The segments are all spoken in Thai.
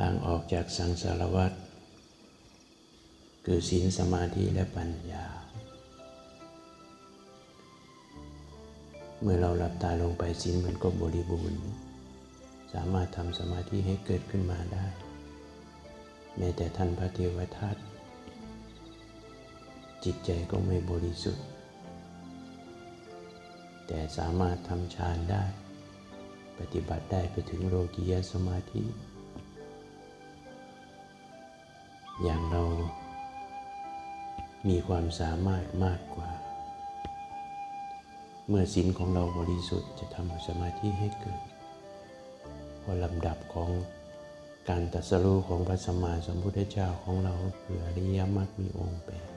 ทางออกจากสังสารวัฏคือศีลสมาธิและปัญญา เมื่อเราหลับตาลงไปศีลมันก็บริบูรณ์ สามารถทำสมาธิให้เกิดขึ้นมาได้แม้แต่ท่านพระเทวทัตจิตใจก็ไม่บริสุทธิ์ แต่สามารถทำฌานได้ ปฏิบัติได้ไปถึงโลกียสมาธิ อย่างเรา มีความสามารถมากกว่า เมื่อศีลของเราบริสุทธิ์จะทำสมาธิให้เกิด พอลำดับของการตรัสรู้ของพระสัมมาสัมพุทธเจ้าของเราคืออริยมรรคมีองค์แปด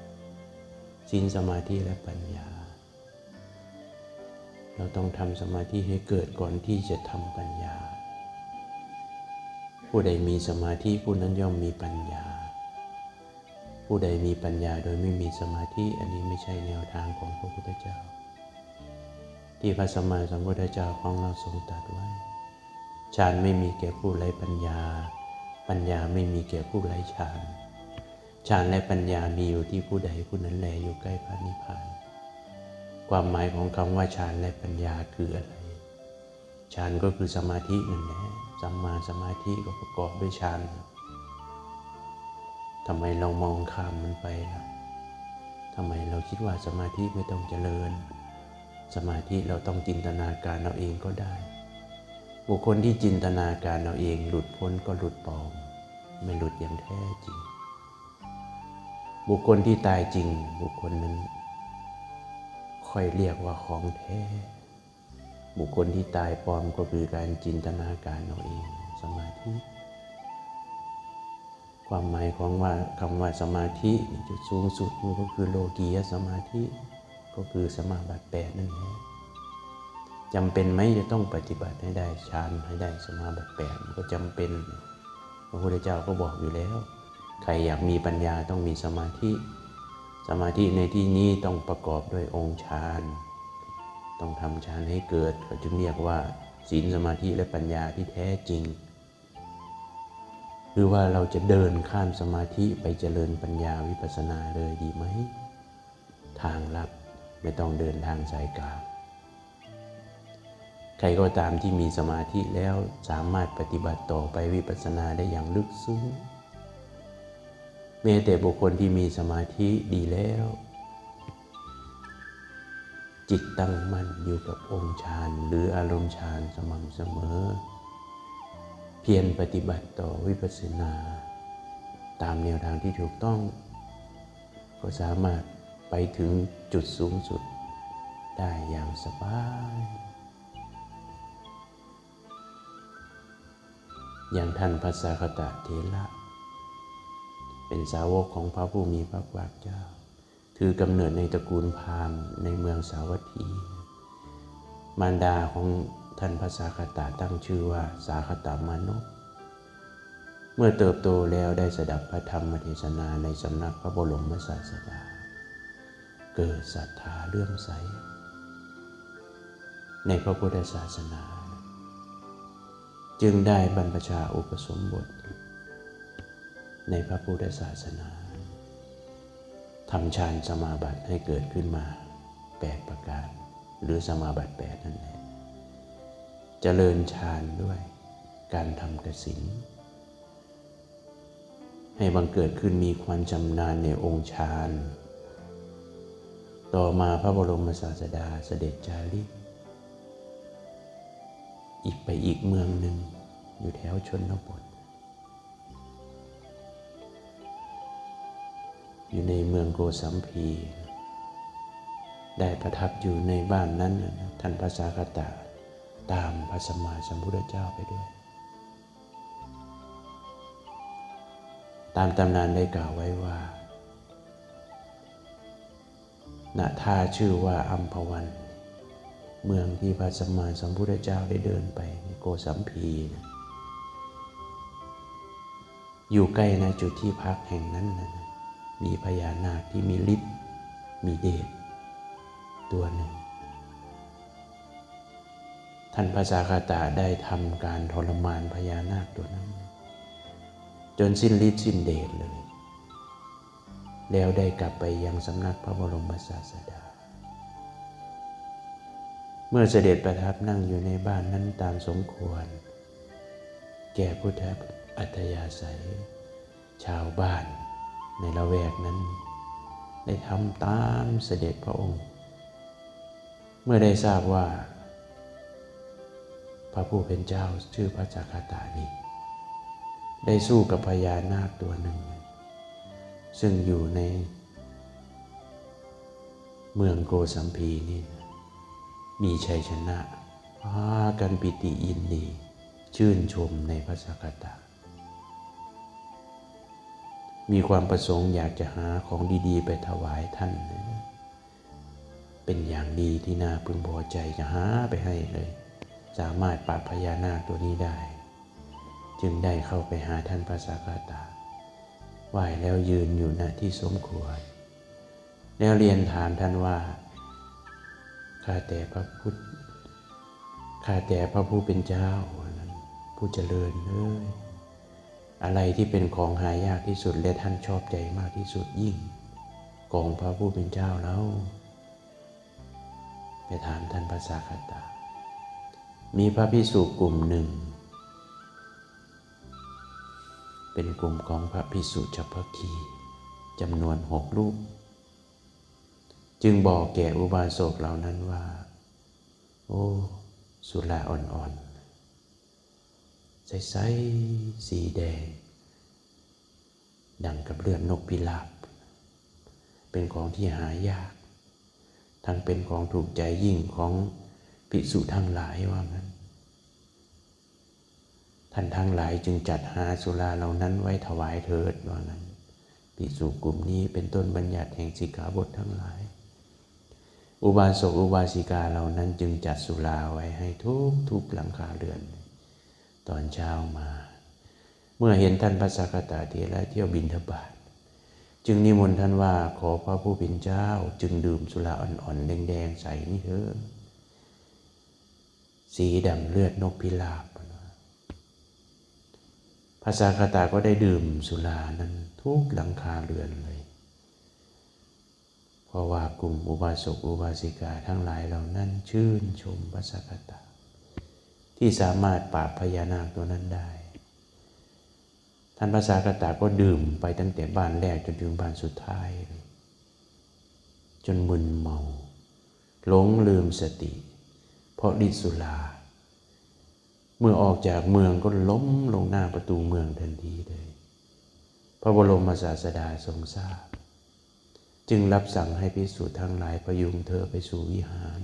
ศีลสมาธิและปัญญา เราต้องทำสมาธิให้เกิดก่อนที่จะทำปัญญา ผู้ใดมีสมาธิผู้นั้นย่อมมีปัญญา ผู้ใดมีปัญญาโดยไม่มีสมาธิอันนี้ไม่ใช่แนวทางของพระพุทธเจ้า ที่พระสมมาสัมพุทธเจ้าของเราทรงตรัสไว้ฌานไม่มีแก่ผู้ไร้ปัญญา ปัญญาไม่มีแก่ผู้ไร้ฌานฌานและปัญญามีอยู่ที่ผู้ใดผู้นั้นแลอยู่ใกล้พระนิพพาน ความหมายของคำว่าฌานและปัญญาคืออะไรฌานก็คือสมาธินั่นแหละสัมมาสมาธิก็ประกอบด้วยฌาน ทำไมเรามองข้ามมันไปล่ะทำไมเราคิดว่าสมาธิไม่ต้องเจริญ สมาธิเราต้องจินตนาการเราเองก็ได้ บุคคลที่จินตนาการเราเองหลุดพ้นก็หลุดปลอม ไม่หลุดอย่างแท้จริง บุคคลที่ตายจริง บุคคลนั้น ค่อยเรียกว่าของแท้ บุคคลที่ตายปลอมก็คือการจินตนาการเราเอง สมาธิ ความหมายของว่าคำว่าสมาธิจุดสูงสุดมันก็คือโลกียสมาธิก็คือสมาบัติแปดนั่นเองจำเป็นไหมจะต้องปฏิบัติให้ได้ฌานให้ได้สมาบัติแปดมันก็จำเป็น พระพุทธเจ้าก็บอกอยู่แล้ว ใครอยากมีปัญญาต้องมีสมาธิ สมาธิในที่นี้ต้องประกอบด้วยองค์ฌานต้องทำฌานให้เกิดก็จึงเรียกว่าศีลสมาธิและปัญญาที่แท้จริง หรือว่าเราจะเดินข้ามสมาธิไปเจริญปัญญาวิปัสสนาเลยดีไหม ทางลับไม่ต้องเดินทางสายกลางใครก็ตามที่มีสมาธิแล้วสามารถปฏิบัติต่อไปวิปัสสนาได้อย่างลึกซึ้งแม้แต่บุคคลที่มีสมาธิดีแล้ว จิตตั้งมั่นอยู่กับองค์ฌานหรืออารมณ์ฌานสม่ำเสมอ เพียรปฏิบัติต่อวิปัสสนา ตามแนวทางที่ถูกต้อง ก็สามารถไปถึงจุดสูงสุดได้อย่างสบาย อย่างท่านพระสาคตะเทระ เป็นสาวกของพระผู้มีพระภาคเจ้า ถือกำเนิดในตระกูลพราหมณ์ในเมืองสาวัตถี มารดาของ ท่านพระสาคตะตั้งชื่อว่าสาคตามนพเมื่อเติบโตแล้วได้สดับพระธรรมเทศนาในสำนักพระบรมศาสดา เกิดศรัทธาเลื่อมใส ในพระพุทธศาสนา จึงได้บรรพชาอุปสมบท ในพระพุทธศาสนาทำฌานสมาบัติให้เกิดขึ้นมาแปดประการ หรือสมาบัติแปดนั่นแหละ เจริญฌานด้วย การทำกสินให้บังเกิดขึ้นมีความชำนาญในองค์ฌานต่อมาพระบรมศาสดาเสด็จจาริกอีกไปอีกเมืองหนึ่งอยู่แถวชนบท อยู่ในเมืองโกสัมพี ได้ประทับอยู่ในบ้านนั้นท่านพระสาคตา ตามพระสมมาสัมพุทธเจ้าไปด้วย ตามตำนานได้กล่าวไว้ว่าณท่าชื่อว่าอัมพวัน เมืองที่พระสัมมาสัมพุทธเจ้าได้เดินไปในโกสัมพีนะอยู่ใกล้ในจุดที่พักแห่งนั้นนะมีพญานาคที่มีฤทธิ์มีเดชตัวหนึ่ง ท่านพระสาคาตาได้ทำการทรมานพญานาคตัวนั้น จนสิ้นฤทธิ์สิ้นเดชเลย แล้วได้กลับไปยังสำนักพระบรมศาสดา เมื่อเสด็จประทับนั่งอยู่ในบ้านนั้นตามสมควร แก่พุทธอัตยาศัย ชาวบ้านในละแวกนั้น ได้ทำตามเสด็จพระองค์ เมื่อได้ทราบว่า พระผู้เป็นเจ้าชื่อพระจักรตานีได้สู้กับพญานาคตัวหนึ่ง ซึ่งอยู่ใน เมืองโกสัมพีนี่มีชัยชนะพากันปิติยินดีชื่นชมในพระสักตะมีความประสงค์อยากจะหาของดีๆ ไปถวายท่าน เป็นอย่างดีที่น่าพึงพอใจจะหาไปให้เลย สามารถปราบพญานาคตัวนี้ได้ จึงได้เข้าไปหาท่านพระสักตะไหว้แล้วยืนอยู่ณที่สมควร แล้วเรียนถามท่านว่าข้าแต่พระพุทธข้าแต่พระผู้เป็นเจ้านั้นผู้เจริญเอ้ยอะไรที่เป็นของหายากที่สุดและท่านชอบใจมากที่สุดยิ่ง ของพระผู้เป็นเจ้าแล้วไปถามท่านภาษาคตา มีพระพิสุกลุ่มหนึ่ง เป็นกลุ่มของพระพิสุจัพคีจำนวนหกรูป จึงบอกแก่อุบาสกเหล่านั้นว่า โอ้ สุราอ่อนๆ ใสๆ สีแดง ดังกับเลือดนกพิราบ เป็นของที่หายาก ทั้งเป็นของถูกใจยิ่งของ ภิกษุทั้งหลายว่างั้น ท่านทั้งหลายจึงจัดหาสุราเหล่านั้นไว้ถวายเถิดว่างั้นภิกษุกลุ่มนี้เป็นต้นบัญญัติแห่งสิกขาบททั้งหลาย อุบาสกอุบาสิกาเหล่านั้นจึงจัดสุราไว้ให้ทุกทุกหลังคาเรือน ตอนเช้ามา เมื่อเห็นท่านพระสักตาเถระเที่ยวบินทบาทจึงนิมนต์ท่านว่าขอพระผู้เป็นเจ้า จึงดื่มสุราอ่อนๆแดงๆใสนี่เถอะ สีดำเลือดนกพิราบภาษาคาตาก็ได้ดื่มสุรานั้นทุกหลังคาเรือนเลย เพราะว่ากลุ่มอุบาสกอุบาสิกาทั้งหลายเหล่านั้นชื่นชมภาษาคาตา ที่สามารถปราบพญานาคตัวนั้นได้ ท่านภาษากตาก็ดื่มไปตั้งแต่บ้านแรกจนถึงบ้านสุดท้าย จนมึนเมาหลงลืมสติ ราะฤทธิสุรา เมื่อออกจากเมืองก็ล้มลงหน้าประตูเมืองทันทีเลย พระบรมศาสดาทรงทราบ จึงรับสั่งให้พิสูจน์ทั้งหลายประยุงเธอไปสู่วิหาร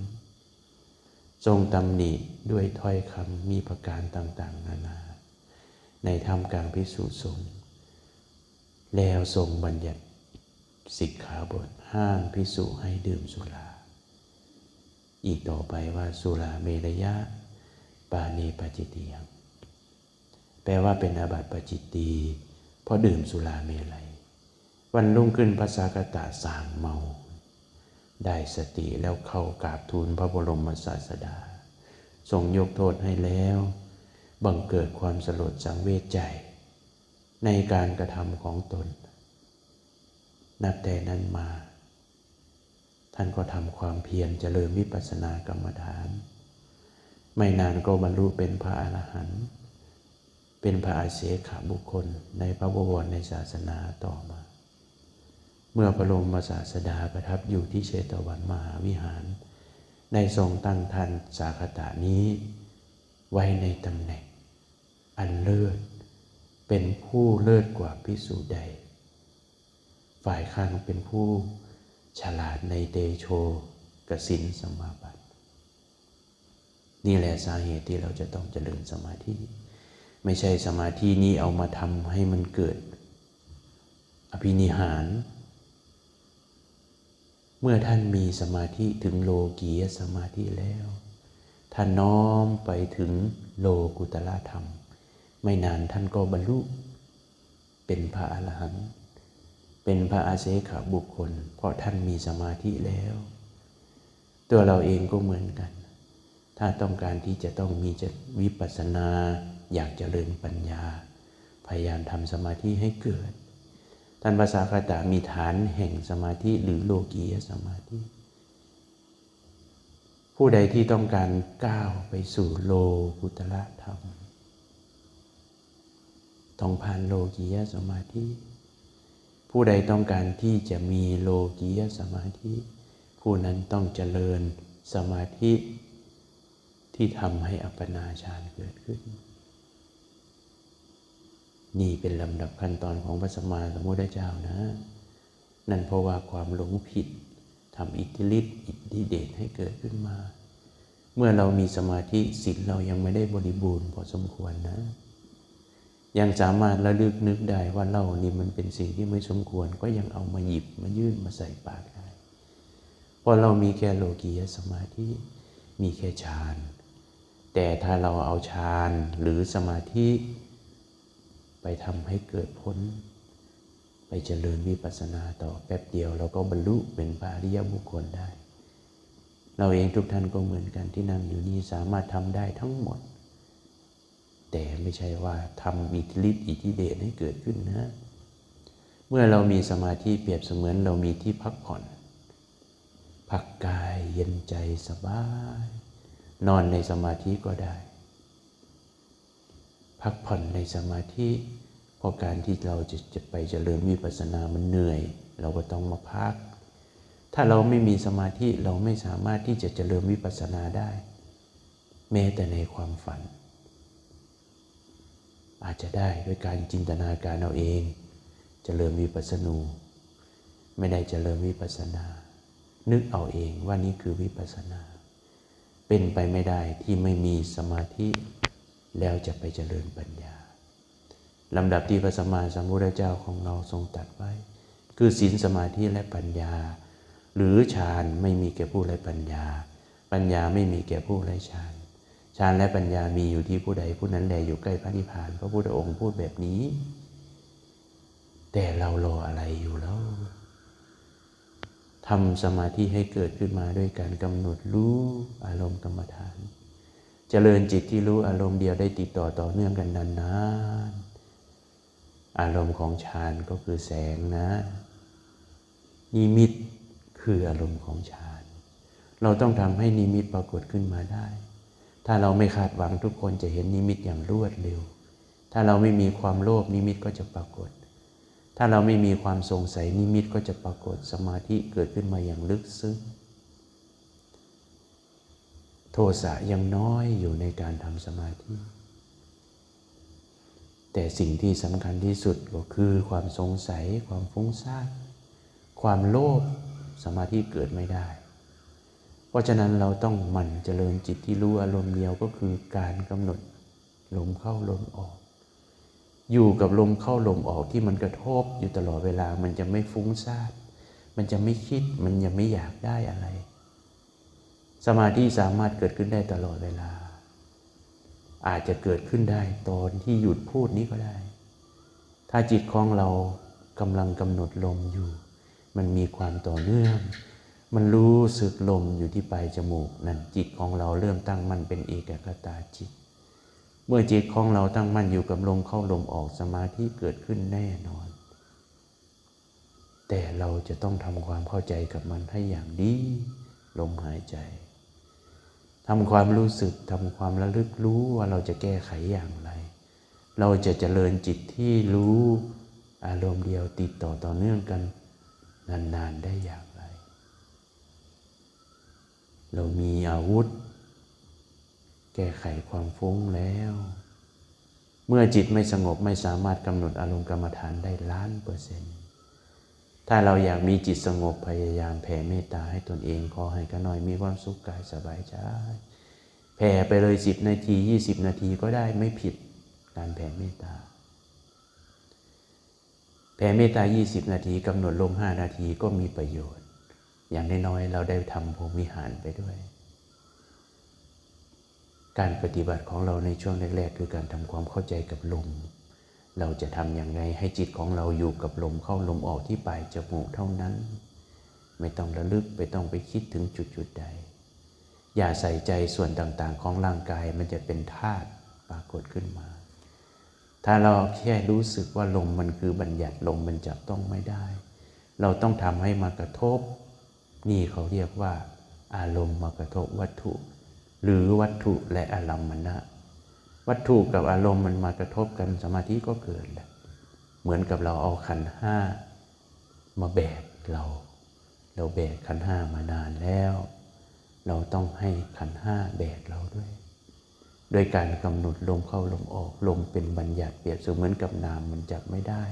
ทรงตำหนิด้วยถ้อยคำมีประการต่าง ๆ นานา ในธรรมกลางพิสูจน์ทรงแล้วทรงบัญญัติสิกขาบทห้ามพิสูจให้ดื่มสุรา อีกต่อไปว่าสุราเมรยะ ปาเนปจิตติยังแปลว่าเป็นอาบัติปจิตตีเพราะดื่มสุราเมลัย วันรุ่งขึ้นพระสากตะสางเมา ได้สติแล้วเข้ากราบทูลพระบรมศาสดา ทรงยกโทษให้แล้ว บังเกิดความสลดสังเวชใจ ในการกระทำของตน นับแต่นั้นมา ท่านก็ทำความเพียรเจริญวิปัสสนากรรมฐาน ไม่นานก็บรรลุเป็นพระอรหันต์เป็นพระอาเสขบุคคลในพระบวรในศาสนาต่อมา เมื่อพระบรมศาสดาประทับอยู่ที่เชตวันมหาวิหาร ได้ทรงตั้งท่านสาคตานี้ไว้ในตำแหน่ง อันเลิศเป็นผู้เลิศกว่าพิสูจใด ฝ่ายข้างเป็นผู้ ฉลาดในเตโชกสินสมาบัตินี่แหละสาเหตุที่เราจะต้องเจริญสมาธิ ไม่ใช่สมาธินี้เอามาทำให้มันเกิด อภินิหาร เมื่อท่านมีสมาธิถึงโลกียสมาธิแล้ว ท่านน้อมไปถึงโลกุตละธรรม ไม่นานท่านก็บรรลุเป็นพระอรหันต์ เป็นพระอาเสขบุคคล เพราะท่านมีสมาธิแล้ว ตัวเราเองก็เหมือนกัน ถ้าต้องการที่จะต้องมีจะวิปัสสนา อยากจเจริญปัญญา พยายามทำสมาธิให้เกิด ท่านภาษาคาตามีฐานแห่งสมาธิหรือโลกียสมาธิ ผู้ใดที่ต้องการก้าวไปสู่โลกุตละธรรมต้องผ่านโลกียสมาธิ ผู้ใดต้องการที่จะมีโลกียสมาธิ ผู้นั้นต้องเจริญสมาธิที่ทำให้อัปปนาฌานเกิดขึ้น นี่เป็นลำดับขั้นตอนของพระสัมมาสัมพุทธเจ้านะ นั่นเพราะว่าความหลงผิดทำอิทธิฤทธิ์อิทธิเดชให้เกิดขึ้นมา เมื่อเรามีสมาธิสิทธิ์เรายังไม่ได้บริบูรณ์พอสมควรนะ ยังสามารถระลึกนึกได้ว่าเรานี่มันเป็นสิ่งที่ไม่สมควร ก็ยังเอามาหยิบมายื่นมาใส่ปากได้เพราะเรามีแค่โลกียสมาธิมีแค่ฌานแต่ถ้าเราเอาฌานหรือสมาธิ ไปทำให้เกิดพ้นไปเจริญวิปัสสนาต่อแป๊บเดียวเราก็บรรลุเป็นพระอริยบุคคลได้ เราเองทุกท่านก็เหมือนกันที่นั่งอยู่นี่สามารถทำได้ทั้งหมด แต่ไม่ใช่ว่าทำอิทธิฤทธิ์อิทธิเดชให้เกิดขึ้นนะเมื่อเรามีสมาธิเปรียบเสมือนเรามีที่พักผ่อน พักกายเย็นใจสบาย นอนในสมาธิก็ได้ พักผ่อนในสมาธิเพราะการที่เราจะจะไปเจริญวิปัสสนามันเหนื่อย เราก็ต้องมาพัก ถ้าเราไม่มีสมาธิเราไม่สามารถที่จะเจริญวิปัสสนาได้ แม้แต่ในความฝัน อาจจะได้ด้วยการจินตนาการเอาเองจเจริญวิปัสสนู ไม่ได้เจริญวิปัสนา นึกเอาเองว่านี่คือวิปัสนา เป็นไปไม่ได้ที่ไม่มีสมาธิแล้วจะไปเจริญปัญญาลำดับที่พระสัมมาสัมพุทธเจ้าของเราทรงตัดไว้ คือศีลสมาธิและปัญญา หรือฌานไม่มีแก่ผู้ไรปัญญา ปัญญาไม่มีแก่ผู้ไรฌาน ฌานและปัญญามีอยู่ที่ผู้ใดผู้นั้นแลอยู่ใกล้พระนิพพานพระพุทธองค์พูดแบบนี้ แต่เรารออะไรอยู่แล้วทำสมาธิให้เกิดขึ้นมาด้วยการกำหนดรู้อารมณ์กรรมฐานจเจริญจิตที่รู้อารมณ์เดียวได้ติดต่อต่อเนื่องกันนานๆ อารมณ์ของฌานก็คือแสงนะ นิมิตคืออารมณ์ของฌาน เราต้องทำให้นิมิตปรากฏขึ้นมาได้ ถ้าเราไม่คาดหวังทุกคนจะเห็นนิมิตอย่างรวดเร็ว ถ้าเราไม่มีความโลภนิมิตก็จะปรากฏ ถ้าเราไม่มีความสงสัยนิมิตก็จะปรากฏสมาธิเกิดขึ้นมาอย่างลึกซึ้ง โทสะยังน้อยอยู่ในการทำสมาธิ แต่สิ่งที่สำคัญที่สุดก็คือความสงสัย ความฟุ้งซ่าน ความโลภสมาธิเกิดไม่ได้ เพราะฉะนั้นเราต้องหมั่นเจริญจิตที่รู้อารมณ์เดียวก็คือการกำหนดลมเข้าลมออก อยู่กับลมเข้าลมออกที่มันกระทบอยู่ตลอดเวลามันจะไม่ฟุ้งซ่านมันจะไม่คิดมันยังไม่อยากได้อะไร สมาธิสามารถเกิดขึ้นได้ตลอดเวลา อาจจะเกิดขึ้นได้ตอนที่หยุดพูดนี้ก็ได้ ถ้าจิตของเรากำลังกำหนดลมอยู่ มันมีความต่อเนื่อง มันรู้สึกลมอยู่ที่ปลายจมูกนั่นจิตของเราเริ่มตั้งมั่นเป็นเอกกตาจิต เมื่อจิตของเราตั้งมั่นอยู่กับลมเข้าลมออกสมาธิเกิดขึ้นแน่นอน แต่เราจะต้องทำความเข้าใจกับมันให้อย่างดีลมหายใจทำความรู้สึกทำความระลึกรู้ว่าเราจะแก้ไขอย่างไร เราจะเจริญจิตที่รู้อารมณ์เดียวติดต่อต่อเนื่องกัน นานๆได้อย่าง เรามีอาวุธ แก้ไขความฟุ้งแล้ว เมื่อจิตไม่สงบไม่สามารถกำหนดอารมณ์กรรมฐานได้ล้านเปอร์เซ็นต์ถ้าเราอยากมีจิตสงบพยายามแผ่เมตตาให้ตนเองขอให้กันหน่อยมีความสุขกายสบายใจแผ่ไปเลยสิบนาทียี่สิบนาทีก็ได้ไม่ผิดการแผ่เมตตาแผ่เมตตา 20 นาทีกำหนดลม 5 นาทีก็มีประโยชน์ อย่างน้อยๆเราได้ทำพรมิหารไปด้วย การปฏิบัติของเราในช่วงแรกๆ คือการทำความเข้าใจกับลม เราจะทำอย่างไรให้จิตของเราอยู่กับลมเข้าลมออกที่ปลายจมูกเท่านั้น ไม่ต้องระลึกไปต้องไปคิดถึงจุดๆใด อย่าใส่ใจส่วนต่างๆ ของร่างกายมันจะเป็นธาตุปรากฏขึ้นมา ถ้าเราแค่รู้สึกว่าลมมันคือบัญญัติลมมันจับต้องไม่ได้ เราต้องทำให้มากระทบ นี่เขาเรียกว่า อารมณ์มากระทบวัตถุ หรือวัตถุและอารมณ์นะวัตถุกับอารมณ์มันมากระทบกันสมาธิก็เกิดแหละเหมือนกับเราเอาขันห้ามาแบกเรา เราแบกขันห้ามานานแล้ว เราต้องให้ขันห้าแบกเราด้วย โดยการกำหนดลมเข้าลมออกลมเป็นบัญญัติเปรียบเสมือนกับนามมันจับไม่ได้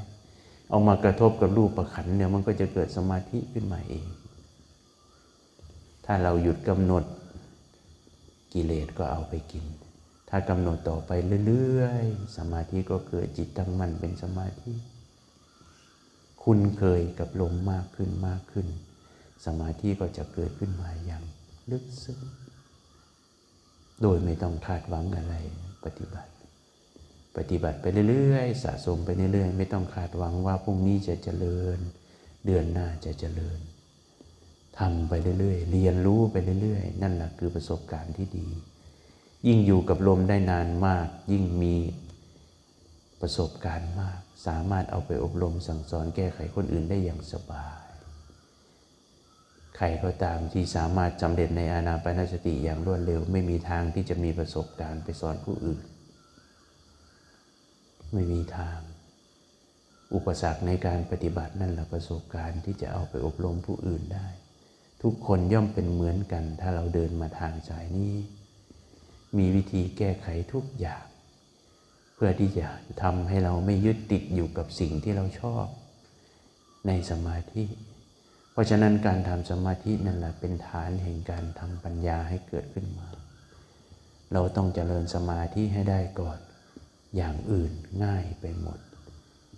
เอามากระทบกับรูปประขันเนี่ยมันก็จะเกิดสมาธิขึ้นมาเอง ถ้าเราหยุดกำหนดกิเลสก็เอาไปกิน ถ้ากำหนดต่อไปเรื่อยๆ สมาธิก็เกิดจิตตั้งมั่นเป็นสมาธิ คุณเคยกับลมมากขึ้นมากขึ้น สมาธิก็จะเกิดขึ้นมาอย่างลึกซึ้ง โดยไม่ต้องคาดหวังอะไรปฏิบัติ ปฏิบัติไปเรื่อยๆ สะสมไปเรื่อยๆ ไม่ต้องคาดหวังว่าพรุ่งนี้จะเจริญ เดือนหน้าจะเจริญ ทำไปเรื่อยๆ เรียนรู้ไปเรื่อยๆ นั่นแหละคือประสบการณ์ที่ดี ยิ่งอยู่กับลมได้นานมาก ยิ่งมีประสบการณ์มาก สามารถเอาไปอบรมสั่งสอนแก้ไขคนอื่นได้อย่างสบาย ใครก็ตามที่สามารถสำเร็จในอานาปานสติอย่างรวดเร็ว ไม่มีทางที่จะมีประสบการณ์ไปสอนผู้อื่น ไม่มีทาง อุปสรรคในการปฏิบัตินั่นแหละประสบการณ์ที่จะเอาไปอบรมผู้อื่นได้ ทุกคนย่อมเป็นเหมือนกัน ถ้าเราเดินมาทางสายนี้ มีวิธีแก้ไขทุกอย่าง เพื่อที่จะทำให้เราไม่ยึดติดอยู่กับสิ่งที่เราชอบ ในสมาธิ เพราะฉะนั้นการทำสมาธินั่นแหละเป็นฐานแห่งการทำปัญญาให้เกิดขึ้นมา เราต้องเจริญสมาธิให้ได้ก่อน อย่างอื่นง่ายไปหมด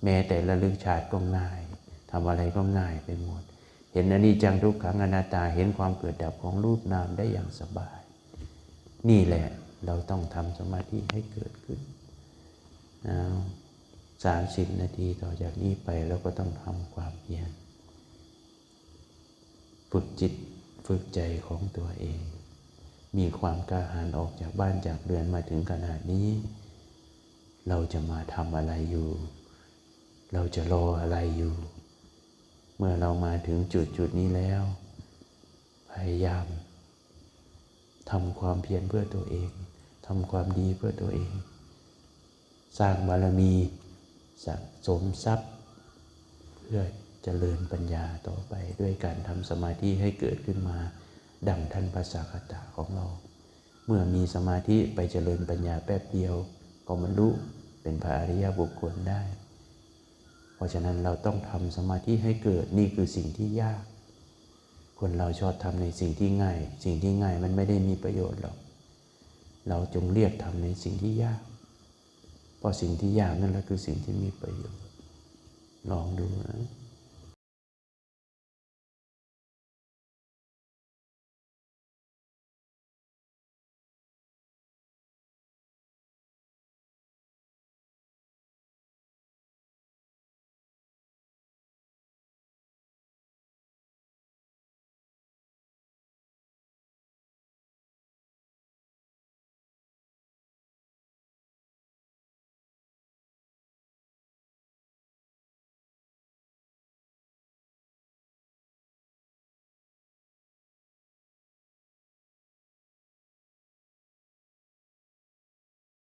แม้แต่ระลึกชาติก็ง่ายทำอะไรก็ง่ายไปหมด เห็นอนิจจังทุกขังอนัตตาเห็นความเกิดดับของรูปนามได้อย่างสบาย นี่แหละเราต้องทำสมาธิให้เกิดขึ้นสามสิบนาทีต่อจากนี้ไปเราก็ต้องทำความเพียรฝึกจิตฝึกใจของตัวเอง มีความกล้าหาญออกจากบ้านจากเรือนมาถึงขนาดนี้ เราจะมาทำอะไรอยู่ เราจะรออะไรอยู่ เมื่อเรามาถึงจุดจุดนี้แล้ว พยายามทำความเพียรเพื่อตัวเองทำความดีเพื่อตัวเอง สร้างบารมีสะสมทรัพย์ เพื่อเจริญปัญญาต่อไปด้วยการทำสมาธิให้เกิดขึ้นมา ดังท่านภาษาคตาของเรา เมื่อมีสมาธิไปเจริญปัญญาแป๊บเดียว ก็บรรลุเป็นพระอริยบุคคลได้ เพราะฉะนั้นเราต้องทำสมาธิให้เกิดนี่คือสิ่งที่ยาก คนเราชอบทำในสิ่งที่ง่าย สิ่งที่ง่ายมันไม่ได้มีประโยชน์หรอก เราจงเรียกทำในสิ่งที่ยาก เพราะสิ่งที่ยากนั่นแหละคือสิ่งที่มีประโยชน์ ลองดูนะ